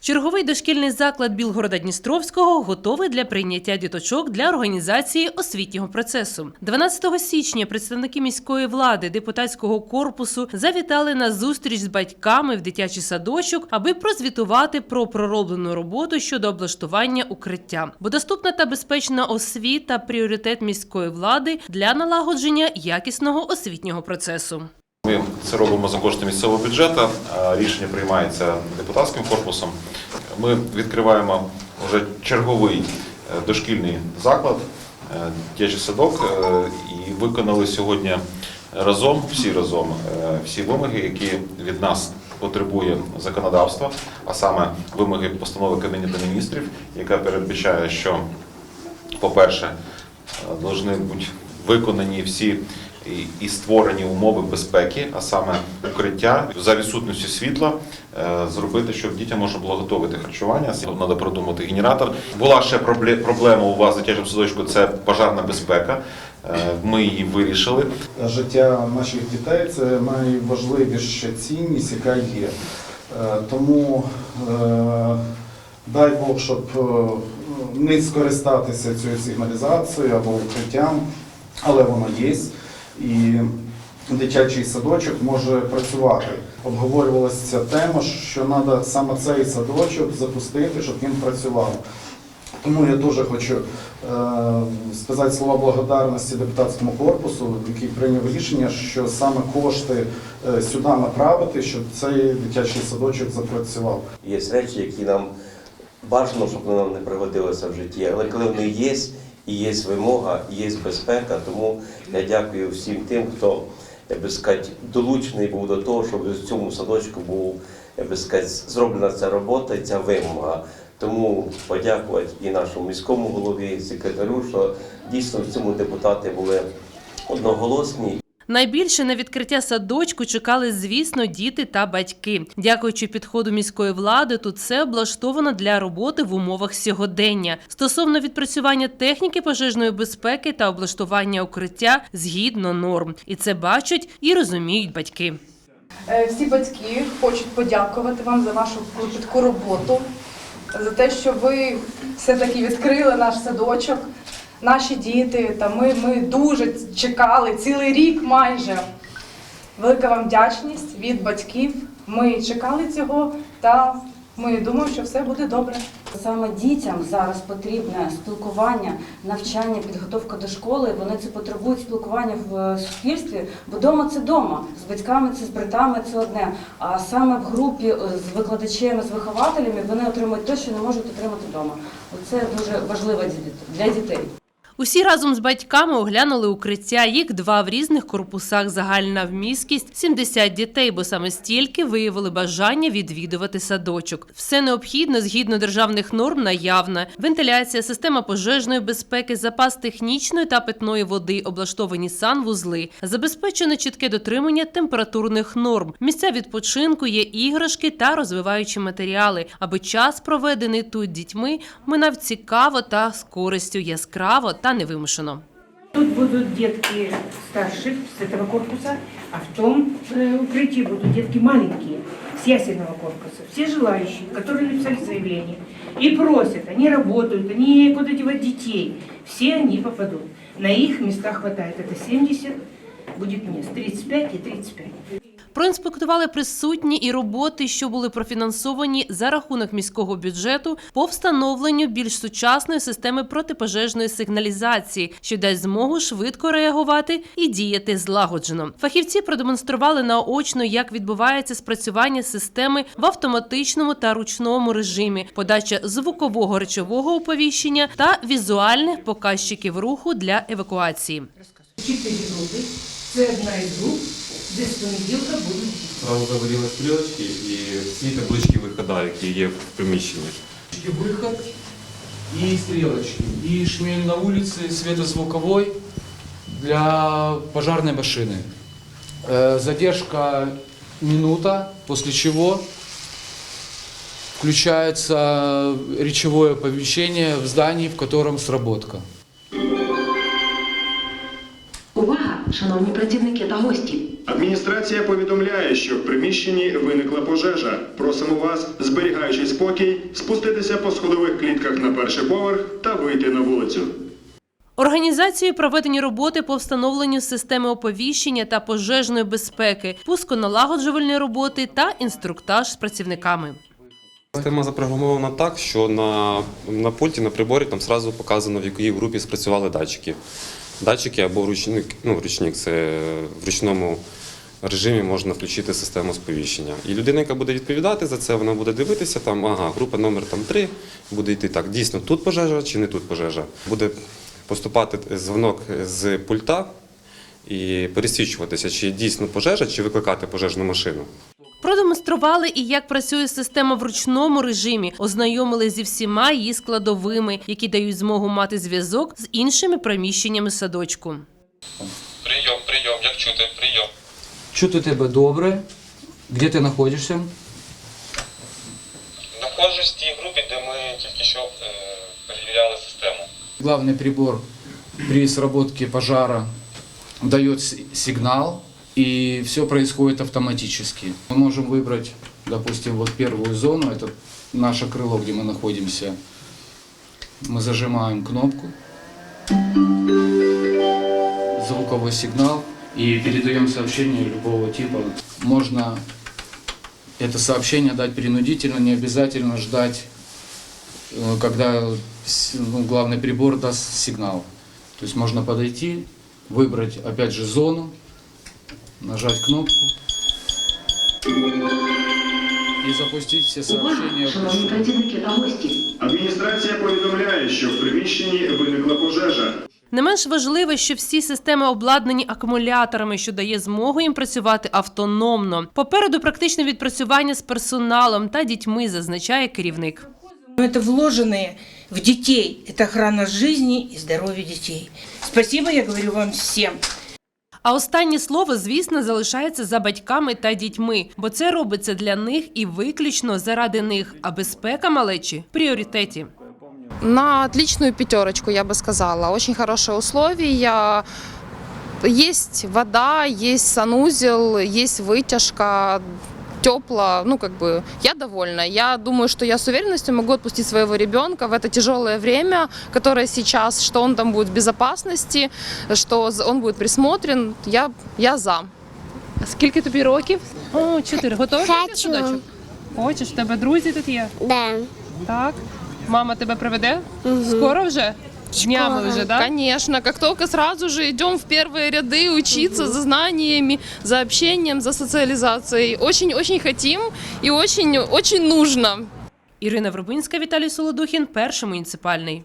Черговий дошкільний заклад Білгорода Дністровського готовий для прийняття діточок для організації освітнього процесу. 12 січня представники міської влади депутатського корпусу завітали на зустріч з батьками в дитячий садочок, аби прозвітувати про пророблену роботу щодо облаштування укриття. Бо доступна та безпечна освіта пріоритет міської влади для налагодження якісного освітнього процесу. Ми це робимо за кошти місцевого бюджету. Рішення приймається депутатським корпусом. Ми відкриваємо вже черговий е, дошкільний заклад, е, дитячий садок, е, і виконали сьогодні разом, всі разом, всі вимоги, які від нас потребує законодавства, а саме вимоги постанови Кабінету міністрів, яка передбачає, що по-перше, повинні бути виконані всі і- створені умови безпеки, а саме укриття за відсутністю світла, е, зробити, щоб дітям можна було готувати харчування. Треба продумати генератор. Була ще пробле- проблема у вас дитячому садочку це пожарна безпека. Е, Ми її вирішили. життя наших дітей це найважливіша цінність, яка є. Е, Тому дай Бог, щоб не скористатися цією сигналізацією або укриттям, але воно є. І дитячий садочок може працювати. Обговорювалася ця тема, що треба саме цей садочок запустити, щоб він працював. Тому я дуже хочу е, сказати слова благодарності депутатському корпусу, який прийняв рішення, що саме кошти е, сюди направити, щоб цей дитячий садочок запрацював. Є речі, які нам бажано, щоб вони нам не пригодилися в житті. Але коли вони є, і є вимога, і є безпека, тому я дякую всім тим, хто я би сказати, долучений був до того, щоб в цьому садочку був я би сказати, зроблена ця робота ця вимога. Тому подякувати і нашому міському голові, і секретарю, що дійсно в цьому депутати були одноголосні. Найбільше на відкриття садочку чекали, звісно, діти та батьки. Дякуючи підходу міської влади, тут все облаштовано для роботи в умовах сьогодення. Стосовно відпрацювання техніки пожежної безпеки та облаштування укриття згідно норм. І це бачать і розуміють батьки. Е, Всі батьки хочуть подякувати вам за вашу клопітку роботу, за те, що ви все-таки відкрили наш садочок, наші діти. Та ми, ми дуже чекали цілий рік майже. Велика вам вдячність від батьків. Ми чекали цього, та ми думаємо, що все буде добре. Саме дітям зараз потрібне спілкування, навчання, підготовка до школи. Вони це потребують спілкування в суспільстві, бо вдома це вдома, з батьками це з братами це одне. А саме в групі е, з викладачами, з вихователями вони отримують те, що не можуть отримати вдома. Оце дуже важливо для дітей. Усі разом з батьками оглянули укриття. Їх два в різних корпусах. Загальна вмісткість 70 дітей, бо саме стільки виявили бажання відвідувати садочок. Все необхідно згідно державних норм наявна. Вентиляція, система пожежної безпеки, запас технічної та питної води, облаштовані санвузли. Забезпечено чітке дотримання температурних норм. Місця відпочинку є іграшки та розвиваючі матеріали, аби час, проведений тут дітьми, минав цікаво та з користю яскраво та невимушено. Тут будут детки старших с этого корпуса, а в том э, укрытии будут детки маленькие с ясельного корпуса. Все желающие, которые написали заявление и просят, они работают, они куда девать детей, все они попадут. На их места хватает, это 70, будет мест, 35 и 35. Проінспектували присутні і роботи, що були профінансовані за рахунок міського бюджету по встановленню більш сучасної системи протипожежної сигналізації, що дасть змогу швидко реагувати і діяти злагоджено. Фахівці продемонстрували наочно, як відбувається спрацювання системи в автоматичному та ручному режимі, подача звукового речового оповіщення та візуальних показчиків руху для евакуації. Групи, це одна із груп, де з понеділка будуть діти. Сразу заводили стрілочки і всі таблички вихода, які є в приміщенні. выход и стрелочки. И шмель на улице светозвуковой для пожарной машины. Э, Задержка минута, после чего включается речевое оповещение в здании, в котором сработка. Увага, шановні працівники та гості! Адміністрація повідомляє, що в приміщенні виникла пожежа. Просимо вас, зберігаючись спокій, спуститися по сходових клітках на перший поверх та вийти на вулицю. Організацією проведені роботи по встановленню системи оповіщення та пожежної безпеки, пусконалагоджувальної роботи та інструктаж з працівниками. Система запрограмована так, що на, на пульті, на приборі там сразу показано, в якій групі спрацювали датчики. Датчики або ручник, ну, ручник це в ручному режимі можна включити систему сповіщення. І людина, яка буде відповідати за це, вона буде дивитися, там, ага, група номер там 3, буде йти так, дійсно тут пожежа чи не тут пожежа. Буде поступати дзвонок з пульта і пересвідчуватися, чи дійсно пожежа, чи викликати пожежну машину. Продемонстрували і як працює система в ручному режимі, ознайомили зі всіма її складовими, які дають змогу мати зв'язок з іншими приміщеннями садочку. Прийом, прийом, як чути, прийом Чути тебе добре. Где ти знаходишся? Знаходжусь в тій групі, де ми тільки що перевіряли систему. Главный прибор при сработке пожара дает с- сигнал, и все происходит автоматически. Мы можем выбрать, допустим, вот первую зону, это наше крыло, где мы находимся. Мы зажимаем кнопку, звуковой сигнал и передаем сообщение любого типа. Можно это сообщение дать принудительно, не обязательно ждать э, когда с- ну, главный прибор даст сигнал. То есть можно подойти, выбрать опять же зону, нажать кнопку и запустить все сообщения. Увага, шановні вручную. працівники та гості. Адміністрація повідомляє, що в приміщенні виникла пожежа. Не менш важливо, що всі системи обладнані акумуляторами, що дає змогу їм працювати автономно. Попереду практичне відпрацювання з персоналом та дітьми, зазначає керівник. Но это вложенные в детей. Это охрана жизни и здоровья детей. Спасибо, я говорю вам всем. А останнє слово, звісно, залишається за батьками та дітьми, бо це робиться для них і виключно заради них. А безпека малечі в пріоритеті. На отличную пятерочку, я бы сказала. Очень хорошие условия. Есть вода, есть санузел, есть вытяжка, тепло. Ну, как бы, я довольна. Я думаю, что я с уверенностью могу отпустить своего ребенка в это тяжелое время, которое сейчас, что он там будет в безопасности, что он будет присмотрен. Я, я за. А скільки тобі років? О, чотири. Готовий йти в Хочу. садочок? Хочеш, в тебе друзі тут є? Да. Так. Мама тебе приведе? Скоро вже? Днями вже, так? Конечно, как только сразу же идем в первые ряды учиться за знаниями, за общением, за социализацией. Очень-очень хотим и очень-очень нужно. Ірина Вробинська, Віталій Солодухін, перший муніципальний.